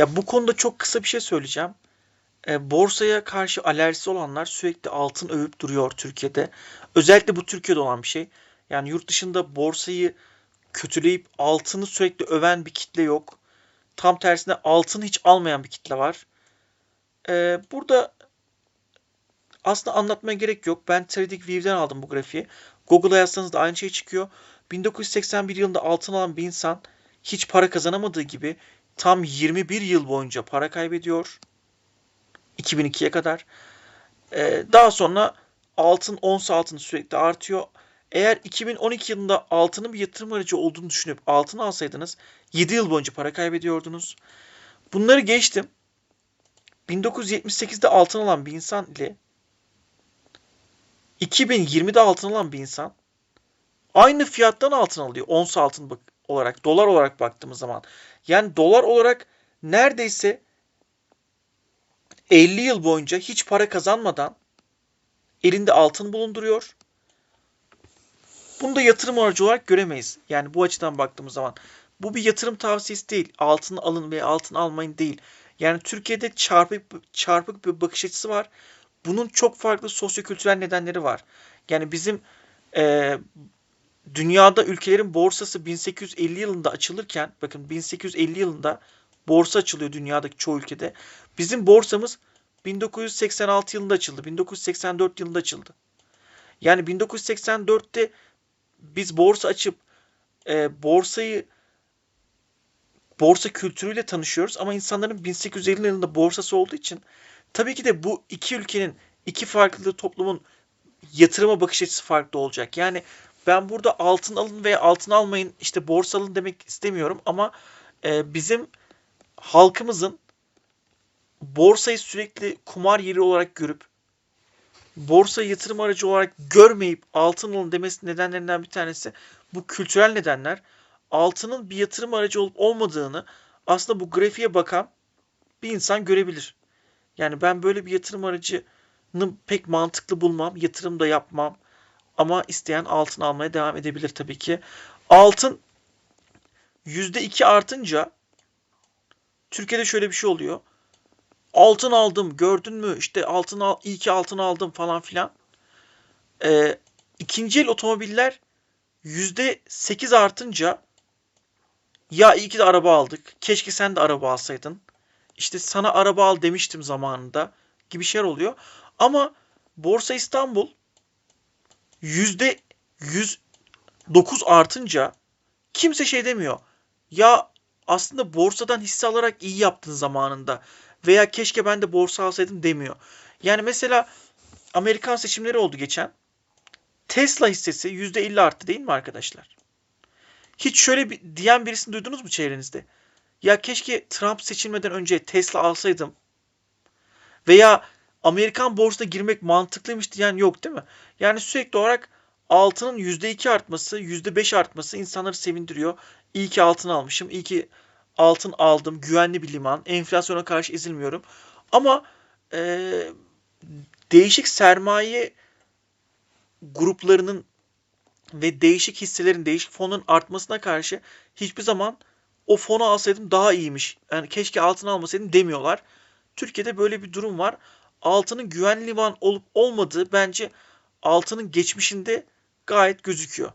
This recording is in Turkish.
Ya bu konuda çok kısa bir şey söyleyeceğim. E, borsaya karşı alerjisi olanlar sürekli altın övüp duruyor Türkiye'de. Özellikle bu Türkiye'de olan bir şey. Yani yurt dışında borsayı kötüleyip altını sürekli öven bir kitle yok. Tam tersine altını hiç almayan bir kitle var. E, burada aslında anlatmaya gerek yok. Ben TradingView'den aldım bu grafiği. Google'a yazsanız da aynı şey çıkıyor. 1981 yılında altın alan bir insan hiç para kazanamadığı gibi tam 21 yıl boyunca para kaybediyor. 2002'ye kadar. Ee, daha sonra altın, ons altın sürekli artıyor. Eğer 2012 yılında altının bir yatırım aracı olduğunu düşünüp altın alsaydınız 7 yıl boyunca para kaybediyordunuz. Bunları geçtim. 1978'de altın alan bir insan ile 2020'de altın alan bir insan aynı fiyattan altın alıyor. Ons altın bak olarak, dolar olarak baktığımız zaman. Yani dolar olarak neredeyse 50 yıl boyunca hiç para kazanmadan elinde altın bulunduruyor. Bunu da yatırım aracı olarak göremeyiz. Yani bu açıdan baktığımız zaman. Bu bir yatırım tavsiyesi değil. Altın alın veya altın almayın değil. Yani Türkiye'de çarpık, çarpık bir bakış açısı var. Bunun çok farklı sosyokültürel nedenleri var. Yani bizim e, dünyada ülkelerin borsası 1850 yılında açılırken bakın 1850 yılında borsa açılıyor dünyadaki çoğu ülkede. Bizim borsamız 1986 yılında açıldı. 1984 yılında açıldı. Yani 1984'te biz borsa açıp e, borsayı borsa kültürüyle tanışıyoruz ama insanların 1850 yılında borsası olduğu için tabii ki de bu iki ülkenin iki farklı toplumun yatırıma bakış açısı farklı olacak. Yani ben burada altın alın veya altın almayın işte borsa alın demek istemiyorum ama e, bizim halkımızın borsayı sürekli kumar yeri olarak görüp borsa yatırım aracı olarak görmeyip altın alın demesi nedenlerinden bir tanesi bu kültürel nedenler. Altının bir yatırım aracı olup olmadığını aslında bu grafiğe bakan bir insan görebilir. Yani ben böyle bir yatırım aracını pek mantıklı bulmam. Yatırım da yapmam. Ama isteyen altın almaya devam edebilir tabii ki. Altın %2 artınca Türkiye'de şöyle bir şey oluyor. Altın aldım gördün mü işte altın al, iyi ki altın aldım falan filan. Ee, ikinci el otomobiller %8 artınca ya iyi ki de araba aldık. Keşke sen de araba alsaydın. İşte sana araba al demiştim zamanında gibi şeyler oluyor. Ama Borsa İstanbul yüzde 109 artınca kimse şey demiyor. Ya aslında borsadan hisse alarak iyi yaptın zamanında veya keşke ben de borsa alsaydım demiyor. Yani mesela Amerikan seçimleri oldu geçen. Tesla hissesi %50 arttı değil mi arkadaşlar? Hiç şöyle bir diyen birisini duydunuz mu çevrenizde? Ya keşke Trump seçilmeden önce Tesla alsaydım. Veya Amerikan borsasına girmek mantıklıymış diyen yok değil mi? Yani sürekli olarak altının %2 artması, %5 artması insanları sevindiriyor. İyi ki altın almışım, iyi ki altın aldım, güvenli bir liman, enflasyona karşı ezilmiyorum. Ama e, değişik sermaye gruplarının ve değişik hisselerin, değişik fonun artmasına karşı hiçbir zaman o fonu alsaydım daha iyiymiş. Yani keşke altın almasaydım demiyorlar. Türkiye'de böyle bir durum var. Altının güvenli liman olup olmadığı bence altının geçmişinde gayet gözüküyor.